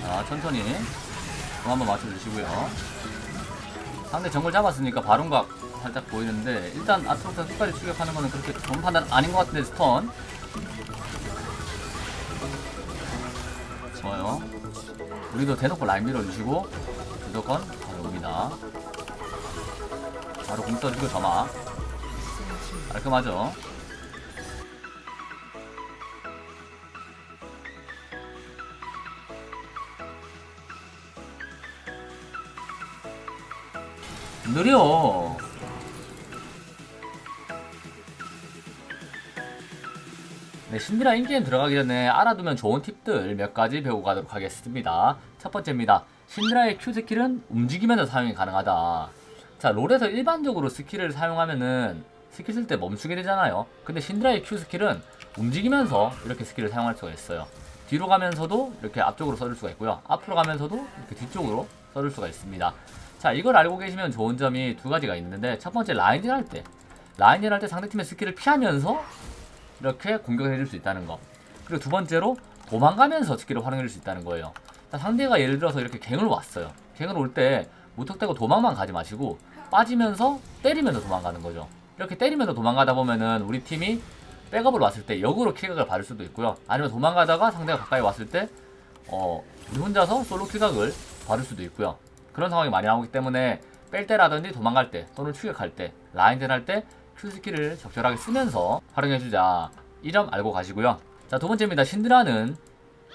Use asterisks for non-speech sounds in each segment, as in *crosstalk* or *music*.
자 천천히. 공 한번 맞춰주시고요. 상대 정글 잡았으니까 바론각 살짝 보이는데 일단 아트록스 끝까지 추격하는 거는 그렇게 좋은 판단 아닌 것 같은데 스턴. 좋아요. 우리도 대놓고 라인 밀어주시고 무조건 바로 옵니다. 바로 공 써주고 점화 깔끔하죠 느려 네, 신비라 인게임 들어가기 전에 알아두면 좋은 팁들 몇 가지 배우고 가도록 하겠습니다. 첫 번째입니다. 신드라의 Q 스킬은 움직이면서 사용이 가능하다. 자, 롤에서 일반적으로 스킬을 사용하면은 스킬 쓸 때 멈추게 되잖아요. 근데 신드라의 Q 스킬은 움직이면서 이렇게 스킬을 사용할 수가 있어요. 뒤로 가면서도 이렇게 앞쪽으로 써줄 수가 있고요. 앞으로 가면서도 이렇게 뒤쪽으로 써줄 수가 있습니다. 자, 이걸 알고 계시면 좋은 점이 두 가지가 있는데 첫 번째 라인을 할 때, 라인을 할 때 상대팀의 스킬을 피하면서 이렇게 공격을 해줄 수 있다는 거. 그리고 두 번째로 도망가면서 스킬을 활용해 줄 수 있다는 거예요. 자, 상대가 예를 들어서 이렇게 갱을 왔어요. 갱을 올 때 무턱대고 도망만 가지 마시고 빠지면서 때리면서 도망가는 거죠. 이렇게 때리면서 도망가다 보면은 우리 팀이 백업을 왔을 때 역으로 킬각을 받을 수도 있고요. 아니면 도망가다가 상대가 가까이 왔을 때 어, 우리 혼자서 솔로 킬각을 받을 수도 있고요. 그런 상황이 많이 나오기 때문에 뺄 때라든지 도망갈 때 또는 추격할 때 라인전 할때 Q 스킬을 적절하게 쓰면서 활용해주자. 이 점 알고 가시고요. 자 두 번째입니다. 신드라는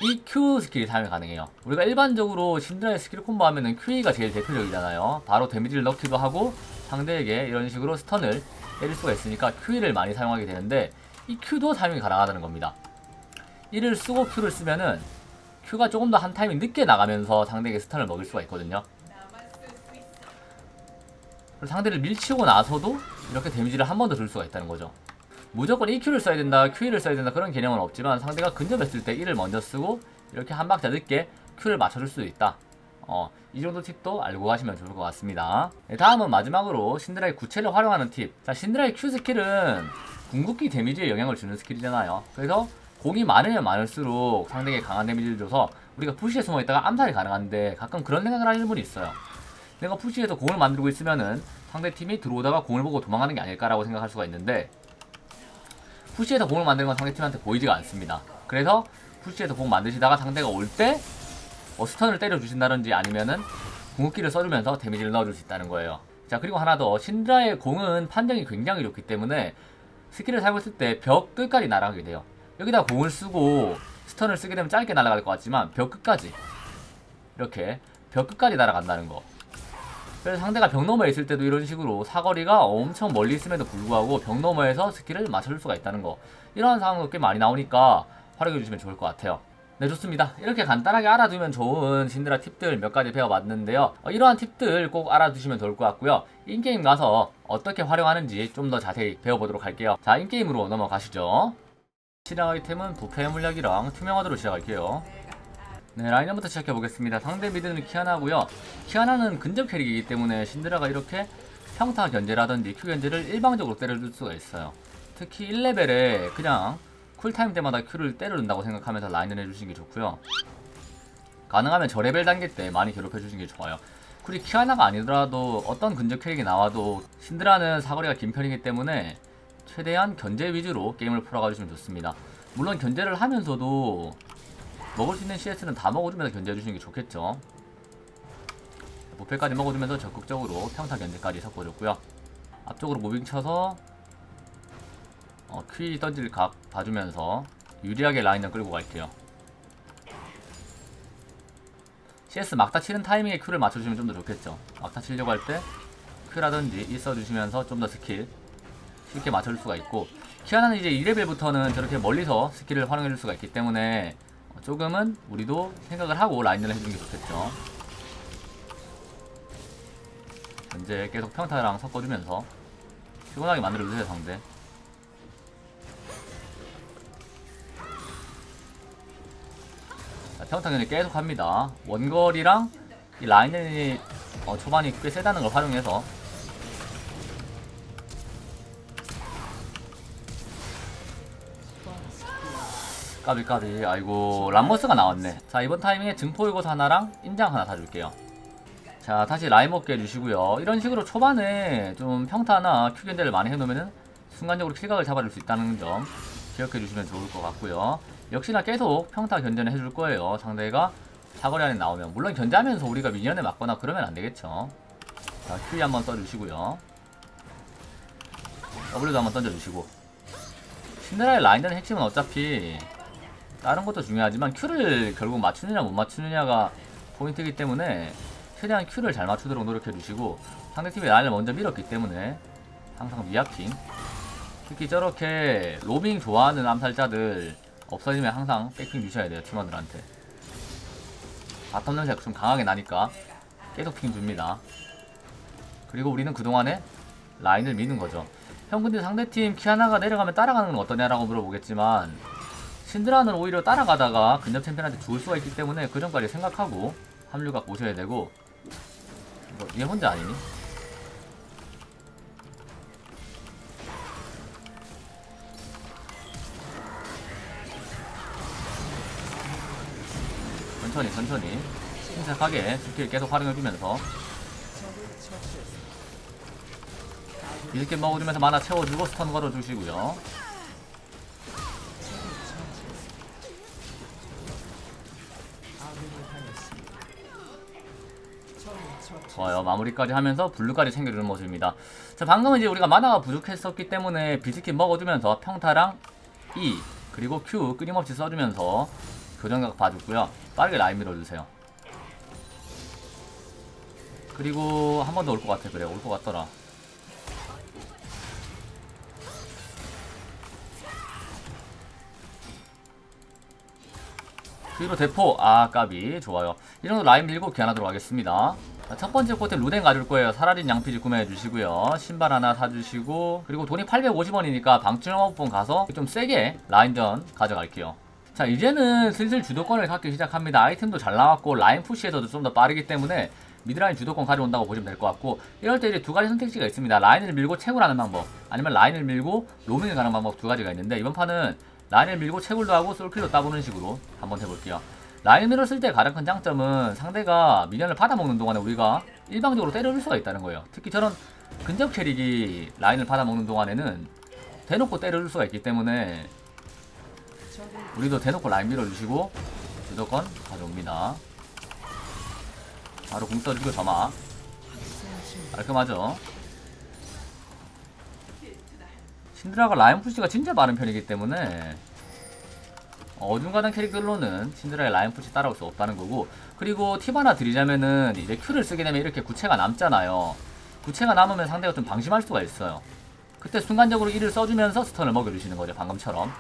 이 Q 스킬이 사용이 가능해요. 우리가 일반적으로 신드라의 스킬 콤보 하면은 QE가 제일 대표적이잖아요. 바로 데미지를 넣기도 하고 상대에게 이런 식으로 스턴을 때릴 수가 있으니까 QE를 많이 사용하게 되는데 이 Q도 사용이 가능하다는 겁니다 이를 쓰고 Q를 쓰면은 Q가 조금 더 한 타이밍 늦게 나가면서 상대에게 스턴을 먹일 수가 있거든요 상대를 밀치고 나서도 이렇게 데미지를 한 번 더 줄 수가 있다는 거죠. 무조건 EQ를 써야 된다, QE를 써야 된다 그런 개념은 없지만 상대가 근접했을 때 E를 먼저 쓰고 이렇게 한 박자 늦게 Q를 맞춰줄 수도 있다. 어, 이 정도 팁도 알고 가시면 좋을 것 같습니다. 네, 다음은 마지막으로 신드라의 구체를 활용하는 팁. 자, 신드라의 Q 스킬은 궁극기 데미지에 영향을 주는 스킬이잖아요. 그래서 공이 많으면 많을수록 상대에게 강한 데미지를 줘서 우리가 푸시에 숨어 있다가 암살이 가능한데 가끔 그런 생각을 하는 분이 있어요. 내가 푸시에서 공을 만들고 있으면은 상대 팀이 들어오다가 공을 보고 도망가는 게 아닐까라고 생각할 수가 있는데 푸시에서 공을 만드는 건 상대 팀한테 보이지가 않습니다. 그래서 푸시에서 공 만드시다가 상대가 올 때 어, 스턴을 때려 주신다든지 아니면은 궁극기를 써주면서 데미지를 넣어줄 수 있다는 거예요. 자 그리고 하나 더 신드라의 공은 판정이 굉장히 좋기 때문에 스킬을 사용했을 때 벽 끝까지 날아가게 돼요. 여기다 공을 쓰고 스턴을 쓰게 되면 짧게 날아갈 것 같지만 벽 끝까지 이렇게 벽 끝까지 날아간다는 거. 그래서 상대가 벽 너머에 있을 때도 이런 식으로 사거리가 엄청 멀리 있음에도 불구하고 벽 너머에서 스킬을 맞춰줄 수가 있다는 거 이러한 상황도 꽤 많이 나오니까 활용해 주시면 좋을 것 같아요 네 좋습니다 이렇게 간단하게 알아두면 좋은 신드라 팁들 몇 가지 배워봤는데요 어, 이러한 팁들 꼭 알아두시면 좋을 것 같고요 인게임 가서 어떻게 활용하는지 좀 더 자세히 배워보도록 할게요 자 인게임으로 넘어가시죠 실행 아이템은 부패 물약이랑 투명화도로 시작할게요 네, 라인업부터 시작해 보겠습니다. 상대 미드는 키아나고요. 키아나는 근접 캐릭이기 때문에 신드라가 이렇게 평타 견제라든지 Q 견제를 일방적으로 때려줄 수가 있어요. 특히 1레벨에 그냥 쿨타임 때마다 Q를 때려준다고 생각하면서 라인을 해주시는 게 좋고요. 가능하면 저레벨 단계 때 많이 괴롭혀 주시는 게 좋아요. 굳이 키아나가 아니더라도 어떤 근접 캐릭이 나와도 신드라는 사거리가 긴 편이기 때문에 최대한 견제 위주로 게임을 풀어가주시면 좋습니다. 물론 견제를 하면서도 먹을 수 있는 CS는 다 먹어주면서 견제해주시는 게 좋겠죠. 부패까지 먹어주면서 적극적으로 평타 견제까지 섞어줬고요. 앞쪽으로 무빙 쳐서 어, 퀴 던질 각 봐주면서 유리하게 라인을 끌고 갈게요. CS 막타 치는 타이밍에 큐를 맞춰주시면 좀 더 좋겠죠. 막타 치려고 할 때 큐라든지 있어주시면서 좀 더 스킬 쉽게 맞춰줄 수가 있고 키아나는 이제 2레벨부터는 저렇게 멀리서 스킬을 활용해줄 수가 있기 때문에 조금은 우리도 생각을 하고 라인을 해주는 게 좋겠죠. 현재 계속 평타랑 섞어주면서 피곤하게 만들어주세요 상대. 평타 견제 계속 합니다. 원거리랑 이 라인이 어, 초반이 꽤 세다는 걸 활용해서. 까비 까비. 아이고 람머스가 나왔네. 자 이번 타이밍에 증포요고사 하나랑 인장 하나 사줄게요. 자 다시 라임 먹게 해주시고요. 이런 식으로 초반에 좀 평타나 큐견제를 많이 해놓으면은 순간적으로 킬각을 잡아줄 수 있다는 점 기억해 주시면 좋을 것 같고요 역시나 계속 평타 견제는 해줄 거예요. 상대가 사거리 안에 나오면. 물론 견제하면서 우리가 미니언에 맞거나 그러면 안 되겠죠. 자 Q 한번 써주시고요. W도 한번 던져주시고. 신데라의 라인전 핵심은 어차피 다른 것도 중요하지만 Q를 결국 맞추느냐 못 맞추느냐가 포인트이기 때문에 최대한 Q를 잘 맞추도록 노력해 주시고 상대팀이 라인을 먼저 밀었기 때문에 항상 미아킹 특히 저렇게 로빙 좋아하는 암살자들 없어지면 항상 백킹 주셔야 돼요 팀원들한테. 바텀 냄새가 좀 강하게 나니까 계속 핑 줍니다. 그리고 우리는 그동안에 라인을 미는 거죠. 형 근데 상대팀 키아나가 내려가면 따라가는 건 어떠냐라고 물어보겠지만 신드라는 오히려 따라가다가 근접 챔피언한테 죽을 수가 있기 때문에 그 점까지 생각하고 합류각 보셔야 되고 이거 얘 혼자 아니니? 천천히 천천히. 침착하게 스킬 계속 활용해주면서. 이렇게 먹어주면서 만화 채워주고 스턴 걸어주시고요. 좋아요. 마무리까지 하면서 블루까지 챙겨주는 모습입니다. 자 방금은 이제 우리가 만화가 부족했었기 때문에 비스킷 먹어주면서 평타랑 E 그리고 Q 끊임없이 써주면서 교정각 봐줬고요. 빠르게 라인 밀어주세요. 그리고 한 번 더 올 것 같아. 그래 올 것 같더라. 뒤로 대포. 아 까비. 좋아요. 이 정도 라인 밀고 귀환하도록 하겠습니다. 자, 첫 번째 코트 루덴 가줄 거예요. 사라진 양피지 구매해 주시고요. 신발 하나 사주시고. 그리고 돈이 850원이니까 방출영업본 가서 좀 세게 라인전 가져갈게요 자 이제는 슬슬 주도권을 갖기 시작합니다. 아이템도 잘 나왔고 라인 푸시에서도 좀 더 빠르기 때문에 미드라인 주도권 가져온다고 보시면 될 것 같고 이럴 때 이제 두 가지 선택지가 있습니다. 라인을 밀고 채굴 하는 방법 아니면 라인을 밀고 로밍을 가는 방법 두 가지가 있는데 이번 판은 라인을 밀고 채굴도 하고 솔킬도 따보는 식으로 한번 해볼게요. 라인을 밀었을 때 가장 큰 장점은 상대가 미니언을 받아먹는 동안에 우리가 일방적으로 때려줄 수가 있다는 거예요. 특히 저런 근접 캐릭이 라인을 받아먹는 동안에는 대놓고 때려줄 수가 있기 때문에 우리도 대놓고 라인 밀어주시고 주도권 가져옵니다. 바로 공 써주고 점화. 깔끔하죠? 신드라가 라인 푸시가 진짜 많은 편이기 때문에 어중간한 캐릭터로는 신드라의 라인 푸시 따라올 수 없다는 거고 그리고 팁 하나 드리자면은 이제 Q를 쓰게 되면 이렇게 구체가 남잖아요. 구체가 남으면 상대가 좀 방심할 수가 있어요. 그때 순간적으로 이를 써주면서 스턴을 먹여주시는 거죠 방금처럼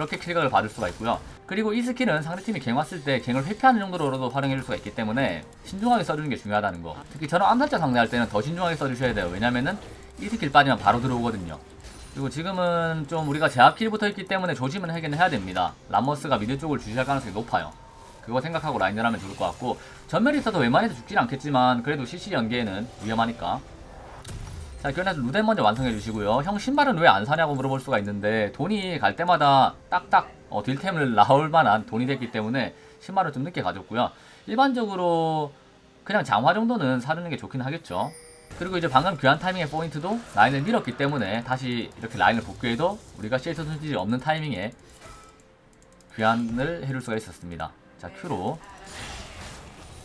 그렇게 킬각을 받을 수가 있고요. 그리고 이 스킬은 상대팀이 갱 왔을 때 갱을 회피하는 정도로도 활용해줄 수가 있기 때문에 신중하게 써주는 게 중요하다는 거. 특히 저런 암살자 상대할 때는 더 신중하게 써주셔야 돼요. 왜냐면은 이 스킬 빠지면 바로 들어오거든요. 그리고 지금은 좀 우리가 제압킬이 붙어있기 때문에 조심은 하긴 해야 됩니다. 람머스가 미드 쪽을 주시할 가능성이 높아요. 그거 생각하고 라인을 하면 좋을 것 같고 전멸이 있어도 웬만해도 죽진 않겠지만 그래도 CC 연계에는 위험하니까 자 그래서 루덴 먼저 완성해 주시고요. 형 신발은 왜 안 사냐고 물어볼 수가 있는데 돈이 갈 때마다 딱딱 어, 딜템을 *laughs* 나올 만한 돈이 됐기 때문에 신발을 좀 늦게 가졌고요. 일반적으로 그냥 장화 정도는 사주는 게 좋긴 하겠죠. 그리고 이제 방금 교환 타이밍의 포인트도 라인을 밀었기 때문에 다시 이렇게 라인을 복귀해도 우리가 CS 손질이 없는 타이밍에 교환을 해줄 수가 있었습니다. 자 Q로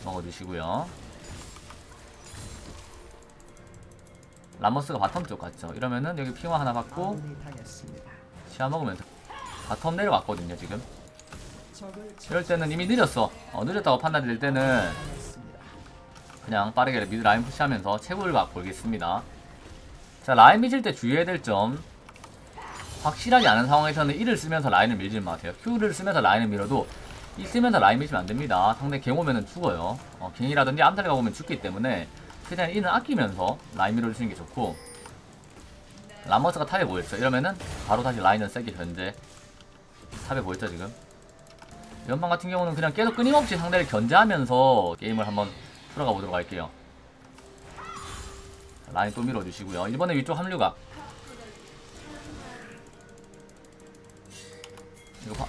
먹어주시고요 라머스가 바텀 쪽 갔죠. 이러면은 여기 핑화 하나 받고 시야 먹으면서 바텀 내려왔거든요 지금. 이럴 때는 이미 느렸어. 어, 느렸다고 판단될 때는 그냥 빠르게 미드 라인 푸시하면서 채굴 막 볼겠습니다. 자 라인 미실 때 주의해야 될 점. 확실하지 않은 상황에서는 E를 쓰면서 라인을 밀지 마세요. Q를 쓰면서 라인을 밀어도 E 쓰면서 라인 밀시면 안됩니다. 상대 갱 오면은 죽어요. 어, 갱이라든지 암살가 오면 죽기 때문에 그냥 이는 아끼면서 라인 밀어주시는 게 좋고 라머스가 탑에 모였죠 이러면은 바로 다시 라인은 세게 견제 탑에 모였죠 지금. 연방 같은 경우는 그냥 계속 끊임없이 상대를 견제하면서 게임을 한번 풀어가 보도록 할게요. 라인 또 밀어주시고요. 이번에 위쪽 함류가. 이거 봐.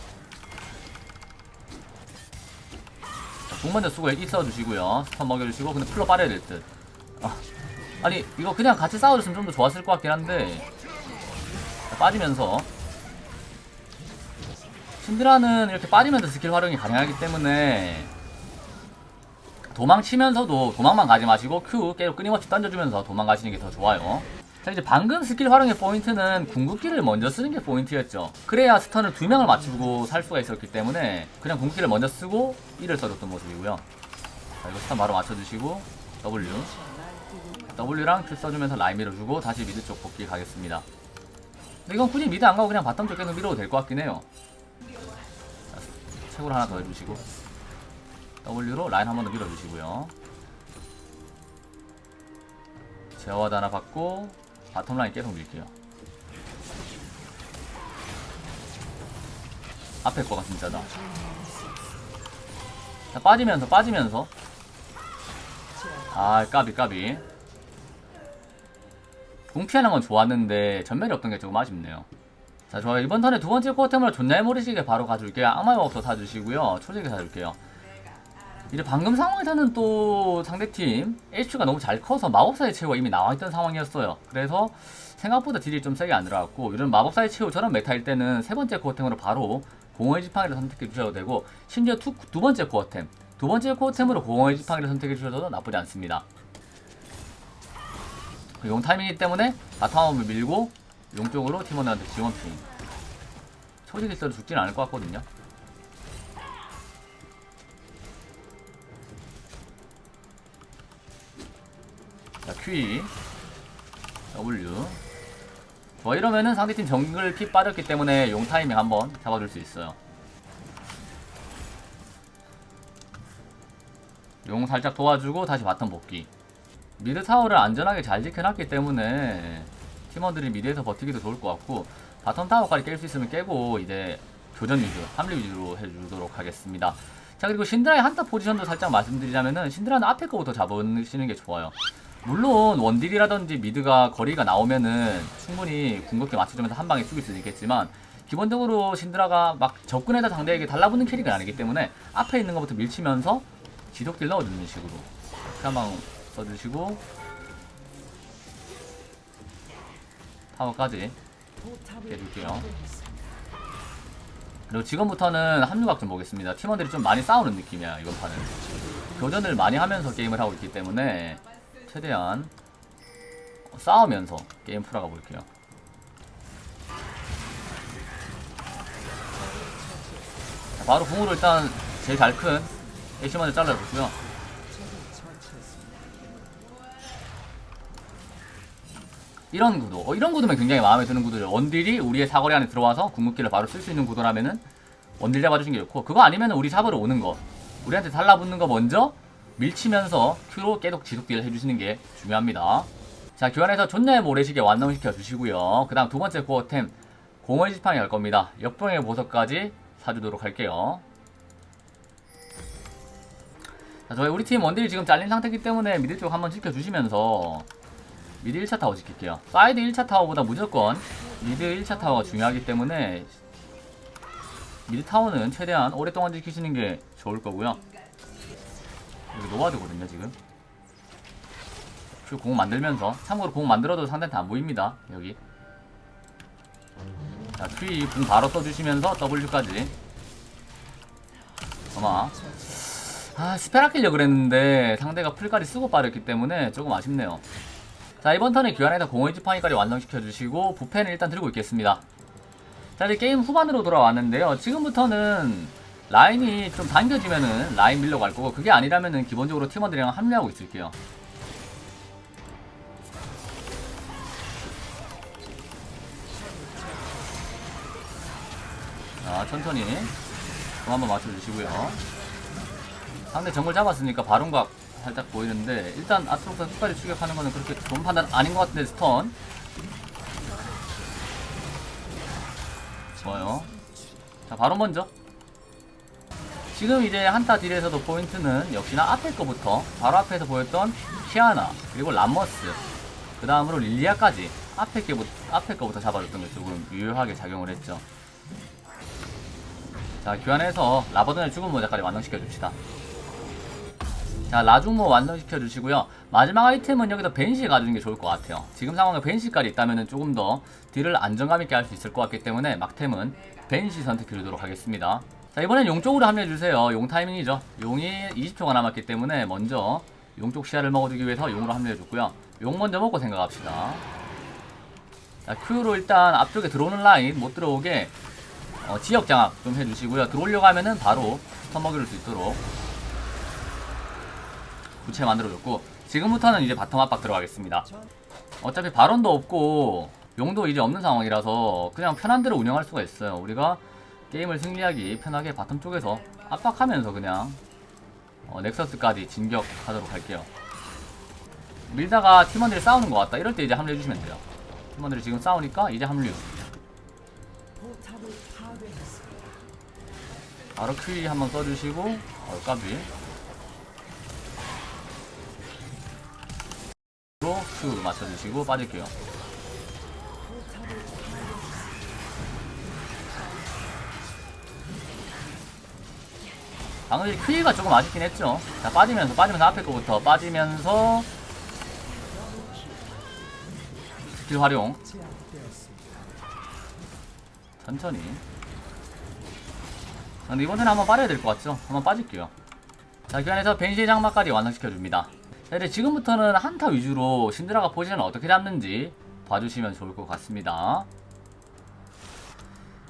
자, 공 먼저 쓰고 있어 주시고요. 스턴 먹여주시고 근데 풀로 빠려야 될듯. 아, 아니 이거 그냥 같이 싸워줬으면 좀 더 좋았을 것 같긴 한데 자, 빠지면서 신드라는 이렇게 빠지면서 스킬 활용이 가능하기 때문에 도망치면서도 도망만 가지 마시고 Q 계속 끊임없이 던져주면서 도망가시는 게 더 좋아요. 자 이제 방금 스킬 활용의 포인트는 궁극기를 먼저 쓰는 게 포인트였죠. 그래야 스턴을 두 명을 맞추고 살 수가 있었기 때문에 그냥 궁극기를 먼저 쓰고 E를 써줬던 모습이고요. 자 이거 스턴 바로 맞춰주시고 W W랑 Q 써주면서 라인 밀어주고 다시 미드 쪽 복귀 가겠습니다. 근데 이건 굳이 미드 안 가고 그냥 바텀 쪽 계속 밀어도 될 것 같긴 해요. 자, 채굴 하나 더 해주시고 W로 라인 한 번 더 밀어주시고요. 제어와드 하나 받고 바텀 라인 계속 밀게요. 앞에 거가 진짜다. 자, 빠지면서 빠지면서 아 까비 까비 공 피하는 건 좋았는데 전멸이 없던 게 조금 아쉽네요. 자 좋아요 이번 턴에 두 번째 코어템으로 존잘 모르시게 바로 가줄게요. 악마의 없어 사주시고요. 초재기 사줄게요. 이제 방금 상황에서는 또 상대팀 HQ가 너무 잘 커서 마법사의 최후가 이미 나와있던 상황이었어요. 그래서 생각보다 딜이 좀 세게 안 들어갔고 이런 마법사의 최후 저런 메타일 때는 세 번째 코어템으로 바로 공허의 지팡이를 선택해 주셔도 되고 심지어 투, 두 번째 코어템 두 번째 코어템으로 공허의 지팡이를 선택해 주셔도 나쁘지 않습니다. 그용 타이밍이기 때문에 바텀업을 밀고 용 쪽으로 팀원들한테 지원핑 초직이 있어도 죽지는 않을 것 같거든요. 자, Q, W. 뭐 이러면은 상대팀 정글 피 빠졌기 때문에 용 타이밍 한번 잡아줄 수 있어요. 용 살짝 도와주고 다시 바텀 복귀. 미드 타워를 안전하게 잘 지켜놨기 때문에 팀원들이 미드에서 버티기도 좋을 것 같고 바텀 타워까지 깰 수 있으면 깨고 이제 교전 위주, 합류 위주로 해주도록 하겠습니다. 자 그리고 신드라의 한타 포지션도 살짝 말씀드리자면은 신드라는 앞에 거부터 잡으시는 게 좋아요. 물론 원딜이라든지 미드가 거리가 나오면은 충분히 궁극기 맞춰주면서 한 방에 죽일 수는 있겠지만 기본적으로 신드라가 막 접근해서 상대에게 달라붙는 캐릭은 아니기 때문에 앞에 있는 것부터 밀치면서 지속딜 넣어주는 식으로 한방 써주시고 타워까지 깨줄게요 그리고 지금부터는 합류각 좀 보겠습니다 팀원들이 좀 많이 싸우는 느낌이야 이번 판은 교전을 많이 하면서 게임을 하고 있기 때문에 최대한 싸우면서 게임 풀어가 볼게요. 자, 바로 궁으로 일단 제일 잘 큰 애쉬만을 잘라줬고요. 이런 구도, 어, 이런 구도면 굉장히 마음에 드는 구도죠. 원딜이 우리의 사거리 안에 들어와서 궁극기를 바로 쓸 수 있는 구도라면은 원딜 잡아주신 게 좋고 그거 아니면 우리 잡으러 오는 거 우리한테 달라붙는 거 먼저 밀치면서 Q로 계속 지속딜을 해주시는 게 중요합니다. 자, 교환해서 존나의 모래시계 완성시켜 주시고요. 그 다음 두 번째 코어템, 공허의 지팡이 갈 겁니다. 역병의 보석까지 사주도록 할게요. 자, 저희 우리 팀 원딜이 지금 잘린 상태이기 때문에 미드 쪽 한번 지켜주시면서 미드 1차 타워 지킬게요. 사이드 1차 타워보다 무조건 미드 1차 타워가 중요하기 때문에 미드 타워는 최대한 오랫동안 지키시는 게 좋을 거고요. 여기 노바드거든요 지금. 그공 만들면서 참고로 공 만들어도 상대한테 안 보입니다 여기. 자 Q 공 바로 써주시면서 W까지. 아마. 아 스펠 아끼려 그랬는데 상대가 풀까지 쓰고 빠졌기 때문에 조금 아쉽네요 자 이번 턴에 교환해서 공의 지팡이까지 완성시켜주시고 부패는 일단 들고 있겠습니다 자 이제 게임 후반으로 돌아왔는데요 지금부터는 라인이 좀 당겨지면은 라인 밀러 갈 거고 그게 아니라면은 기본적으로 팀원들이랑 합류하고 있을게요. 자 천천히 공 한번 맞춰주시고요. 상대 정글 잡았으니까 바론각 살짝 보이는데 일단 아트록스 끝까지 추격하는 거는 그렇게 좋은 판단 아닌 것 같은데 스턴 좋아요. 자 바로 먼저 지금 이제 한타 딜에서도 포인트는 역시나 앞에 거부터 바로 앞에서 보였던 키아나 그리고 람머스 그 다음으로 릴리아까지 앞에 게 앞에 거부터 잡아줬던 게 조금 유효하게 작용을 했죠. 자 교환해서 라버든의 죽은 모자까지 완성시켜 줍시다. 자 라중모 완성시켜 주시고요. 마지막 아이템은 여기서 벤시 가주는 게 좋을 것 같아요. 지금 상황에 벤시까지 있다면 조금 더 딜을 안정감 있게 할 수 있을 것 같기 때문에 막템은 벤시 선택해 주도록 하겠습니다. 자 이번엔 용 쪽으로 합류해 주세요. 용 타이밍이죠. 용이 20초가 남았기 때문에 먼저 용 쪽 시야를 먹어주기 위해서 용으로 합류해 줬고요. 용 먼저 먹고 생각합시다. 자 Q로 일단 앞쪽에 들어오는 라인 못 들어오게 어, 지역 장악 좀 해주시고요. 들어오려고 하면은 바로 스턴 먹일 수 있도록 구체 만들어줬고 지금부터는 이제 바텀 압박 들어가겠습니다. 어차피 발언도 없고 용도 이제 없는 상황이라서 그냥 편한 대로 운영할 수가 있어요. 우리가 게임을 승리하기 편하게 바텀 쪽에서 압박하면서 그냥 어, 넥서스까지 진격하도록 할게요. 밀다가 팀원들이 싸우는 것 같다. 이럴 때 이제 합류해 주시면 돼요. 팀원들이 지금 싸우니까 이제 합류. 바로 Q 한번 써주시고 어, 까비. 로 Q 맞춰주시고 빠질게요. 방금 Q가 조금 아쉽긴 했죠. 자 빠지면서 빠지면서 앞에 거부터 빠지면서 스킬 활용 천천히. 아, 근데 이번에는 한번 빠져야 될 것 같죠? 한번 빠질게요. 자, 그 안에서 벤시 장막까지 완성시켜줍니다. 자, 이제 지금부터는 한타 위주로 신드라가 포지션을 어떻게 잡는지 봐주시면 좋을 것 같습니다.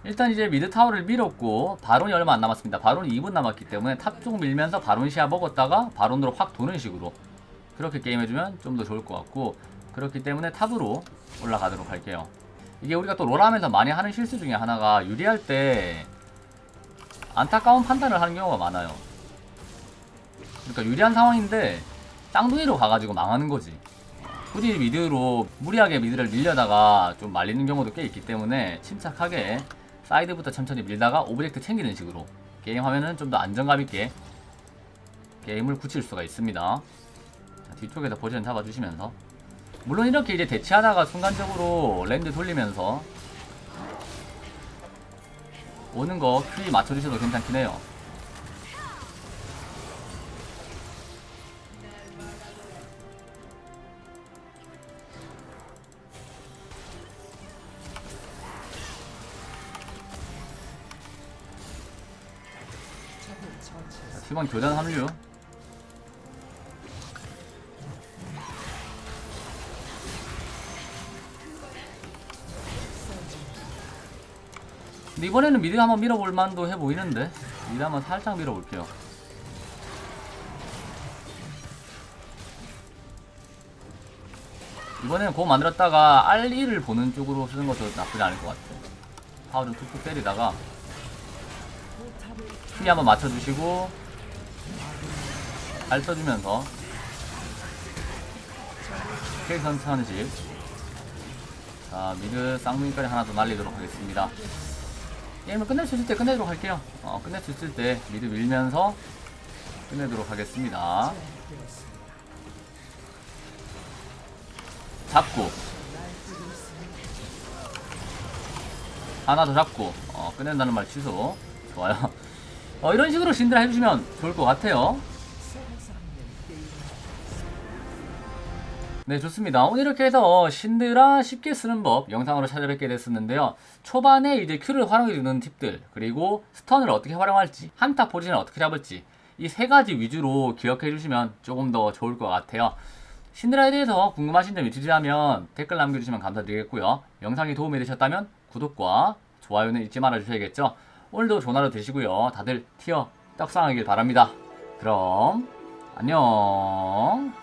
일단 이제 미드 타워를 밀었고 바론이 얼마 안 남았습니다. 바론이 2분 남았기 때문에 탑 쪽 밀면서 바론 시야 먹었다가 바론으로 확 도는 식으로 그렇게 게임해주면 좀 더 좋을 것 같고 그렇기 때문에 탑으로 올라가도록 할게요. 이게 우리가 또 롤하면서 많이 하는 실수 중에 하나가 유리할 때 안타까운 판단을 하는 경우가 많아요. 그러니까 유리한 상황인데 쌍둥이로 가가지고 망하는 거지. 굳이 미드로 무리하게 미드를 밀려다가 좀 말리는 경우도 꽤 있기 때문에 침착하게 사이드부터 천천히 밀다가 오브젝트 챙기는 식으로 게임하면은 좀 더 안정감 있게 게임을 굳힐 수가 있습니다. 자, 뒤쪽에서 포지션 잡아주시면서 물론 이렇게 이제 대치하다가 순간적으로 랜드 돌리면서 오는 거 큐이 맞춰주셔도 괜찮긴 해요. 자, 팀원 교전 합류. 근데 이번에는 미드 한번 밀어볼 만도 해 보이는데 미드 한번 살짝 밀어볼게요. 이번에는 공 만들었다가 알리를 보는 쪽으로 쓰는 것도 나쁘지 않을 것 같아요. 파워 좀 툭툭 때리다가 키 한번 맞춰주시고 잘 써주면서 케이크 선천식 자 미드 쌍둥이까지 하나 더 날리도록 하겠습니다. 게임을 끝낼 수 있을 때 끝내도록 할게요. 어, 끝낼 수 있을 때 미드 밀면서 끝내도록 하겠습니다. 잡고 하나 더 잡고 어, 끝낸다는 말 취소. 좋아요. 어, 이런 식으로 신드라 해주시면 좋을 것 같아요. 네, 좋습니다. 오늘 이렇게 해서 신드라 쉽게 쓰는 법 영상으로 찾아뵙게 됐었는데요. 초반에 이제 Q를 활용해 주는 팁들, 그리고 스턴을 어떻게 활용할지, 한타 포지션을 어떻게 잡을지, 이 세 가지 위주로 기억해 주시면 조금 더 좋을 것 같아요. 신드라에 대해서 궁금하신 점 있으시다면 댓글 남겨주시면 감사드리겠고요. 영상이 도움이 되셨다면 구독과 좋아요는 잊지 말아주셔야겠죠. 오늘도 좋은 하루 되시고요. 다들 티어 떡상하길 바랍니다. 그럼 안녕.